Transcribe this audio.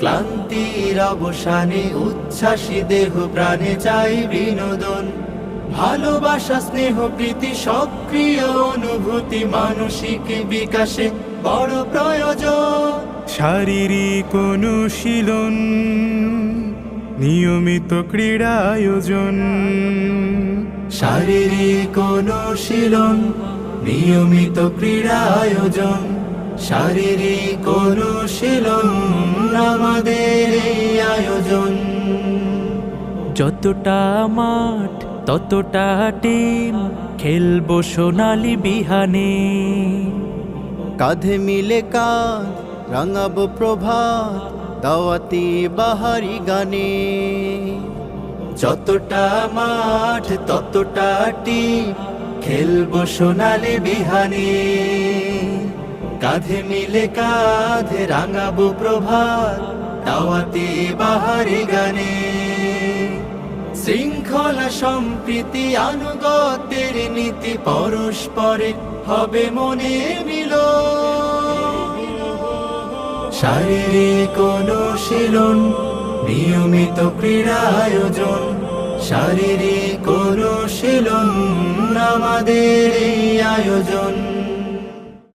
ক্লান্তির অবসানে উচ্ছ্বাসী দেহ প্রাণে চাই বিনোদন। ভালোবাসা স্নেহ প্রীতি সক্রিয় অনুভূতি মানসিক বিকাশে বড় প্রয়োজন। শারীরিক অনুশীলন নিয়মিত ক্রীড়া আয়োজন শারীরিক অনুশীলন নিয়মিত ক্রীড়া আয়োজন শারীরিক অনুশীলন আমাদের এই আয়োজন। যতটা মাঠ ততটা টিম খেলব সোনালি বিহানে। কাঁধে মিলে কাঁধ রাঙাবো প্রভাত দাওয়াতি বাহারি গানে। যতটা মাঠ ততটা টিম খেলব সোনালি বিহানে। কাঁধে মিলে কাঁধে রাঙাবো প্রভাত, দাওয়াতি বাহারি গানে। শৃঙ্খলা সম্প্রীতি আনুগতের নীতি পরস্পরে হবে মনে মিল শারীরিক অনুশীলন, নিয়মিত ক্রীড়া আয়োজন শারীরিক অনুশীলন আমাদের আয়োজন।